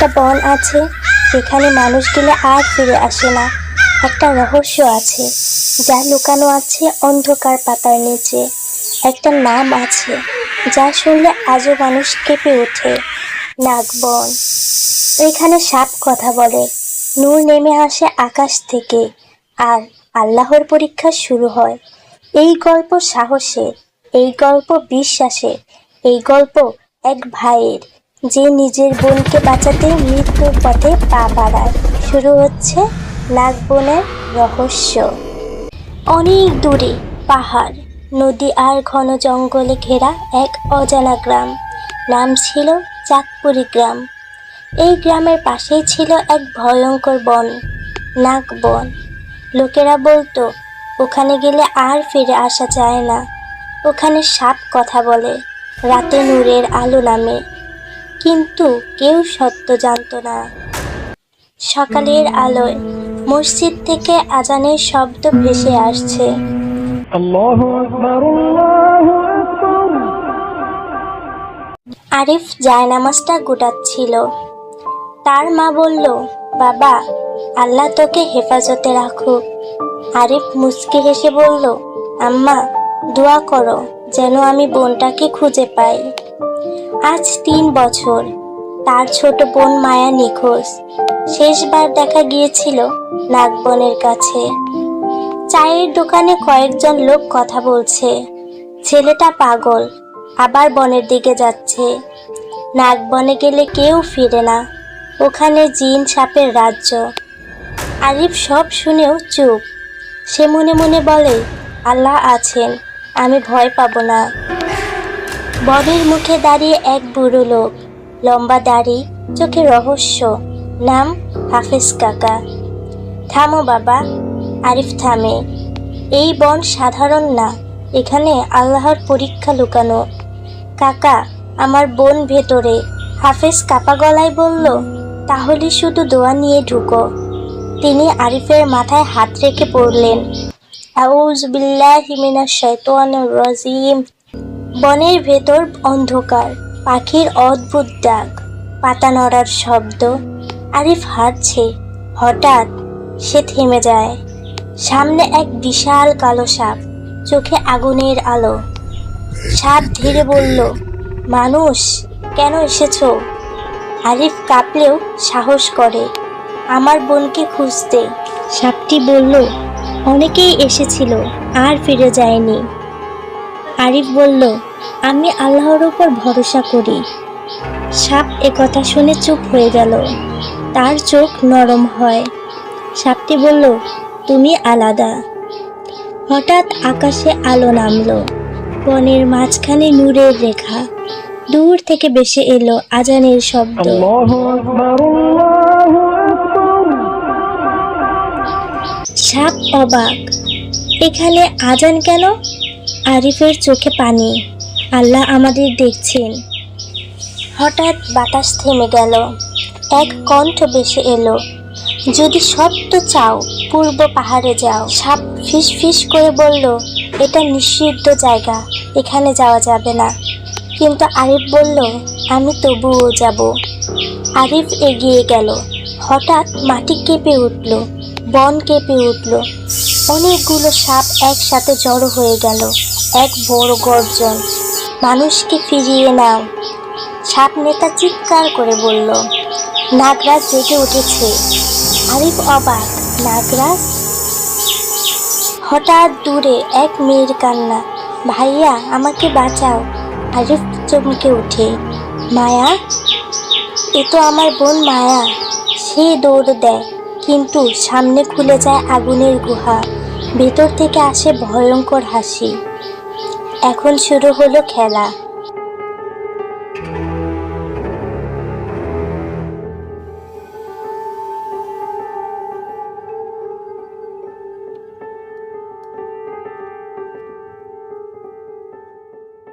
একটা বন আছে, যেখানে মানুষ গেলে আর ফিরে আসে না। একটা রহস্য আছে, যা লুকানো আছে অন্ধকার পাতার নিচে। একটা নাম আছে, যা শুনলে আজও মানুষ কেঁপে ওঠে, নাগবন। এখানে সাপ কথা বলে, নূর নেমে আসে আকাশ থেকে, আর আল্লাহর পরীক্ষা শুরু হয়। এই গল্প সাহসের, এই গল্প বিশ্বাসের, এই গল্প এক ভাইয়ের। যে নিজের বোনকে বাঁচাতে মৃত্যুর পথে পা বাড়ায়। শুরু হচ্ছে নাগবনের রহস্য। অনেক দূরে পাহাড়, নদী আর ঘন জঙ্গলে ঘেরা এক অজানা গ্রাম। নাম ছিল চাঁদপুরি গ্রাম। এই গ্রামের পাশেই ছিল এক ভয়ঙ্কর বন, নাগবন। লোকেরা বলতো, ওখানে গেলে আর ফিরে আসা যায় না। ওখানে সাপ কথা বলে। রাতে নূরের আলো নামে। কিন্তু কেউ সত্য জানত না। সকালের আলোয় মসজিদ থেকে আজানের শব্দ ভেসে আসছে। আরিফ জায়নামাজটা গোটাচ্ছিল। তার মা বলল বাবা আল্লাহ তোকে হেফাজতে রাখুক। আরিফ মুচকি হেসে বলল আম্মা দোয়া করো যেন আমি বোনটাকে খুঁজে পাই। আজ তিন বছর। তার ছোট বোন মায়া নিখোঁজ। শেষবার দেখা গিয়েছিল নাগবনের কাছে। চায়ের দোকানে কয়েকজন লোক কথা বলছে। ছেলেটা পাগল, আবার বনের দিকে যাচ্ছে। নাগ বনে গেলে কেউ ফিরে না। ওখানে জিন সাপের রাজ্য। আরিফ সব শুনেও চুপ। সে মনে মনে বলে, আল্লাহ আছেন, আমি ভয় পাবো না। বনের মুখে দাঁড়িয়ে এক বুড়ো লোক, লম্বা দাড়ি, চোখে রহস্য, নাম হাফেজ কাকা। থামো বাবা, আরিফ থামে। এই বন সাধারণ না, এখানে আল্লাহর পরীক্ষা লুকানো। কাকা, আমার বোন ভেতরে। হাফেজ কাপা গলায় বলল, তাহলে শুধু দোয়া নিয়ে ঢুকো। তিনি আরিফের মাথায় হাত রেখে পড়লেন আউজ বিল্লাহ হিমিনা শাইতানির রাজিম। বনের ভেতর অন্ধকার, পাখির অদ্ভুত ডাক, পাতা নড়ার শব্দ, আরিফ হাঁটছে, হঠাৎ সে থেমে যায়। সামনে এক বিশাল কালো সাপ, চোখে আগুনের আলো। সাপ ধীরে বলল, মানুষ, কেন এসেছ? আরিফ কাঁপলেও সাহস করে, আমার বোনকে খুঁজতে। সাপটি বলল, অনেকেই এসেছিল, আর ফিরে যায়নি। আরিফ বলল আমি আল্লাহর উপর ভরসা করি। সাপ একথা শুনে চুপ হয়ে গেল। তার চোখ নরম হয়। সাপটি বলল তুমি আলাদা। হঠাৎ আকাশে আলো নামলো। বনের মাঝখানে নূরের রেখা। দূর থেকে বেশি এলো আজানের শব্দ। সাপ অবাক এখানে আজান কেন? আরিফের চোখে পানি। আল্লাহ আমাদের দেখছেন। হঠাৎ বাতাস থেমে গেল। এক কণ্ঠ বেশি এলো, যদি সত্য চাও, পূর্ব পাহাড়ে যাও। সাপ ফিস ফিস করে বলল, এটা নিষিদ্ধ জায়গা, এখানে যাওয়া যাবে না। কিন্তু আরিফ বলল, আমি তবুও যাব। আরিফ এগিয়ে গেল, হঠাৎ মাটি কেঁপে উঠল, বন কেঁপে উঠল। অনেকগুলো সাপ একসাথে জড়ো হয়ে গেল, এক বড় গর্জন। মানুষকে ফিরিয়ে নাও। সাপ নেতা চিৎকার করে বলল, নাগরাজ জেগে উঠেছে। আরিফ অবাক, নাগরাজ? হঠাৎ দূরে এক মেয়ের কান্না, ভাইয়া, আমাকে বাঁচাও। আরিফ চমকে ওঠে, মায়া, এ তো আমার বোন মায়া, সে দৌড় দেয়, কিন্তু সামনে খুলে যায় আগুনের গুহা, ভেতর থেকে আসে ভয়ঙ্কর হাসি। এখন শুরু হলো খেলা।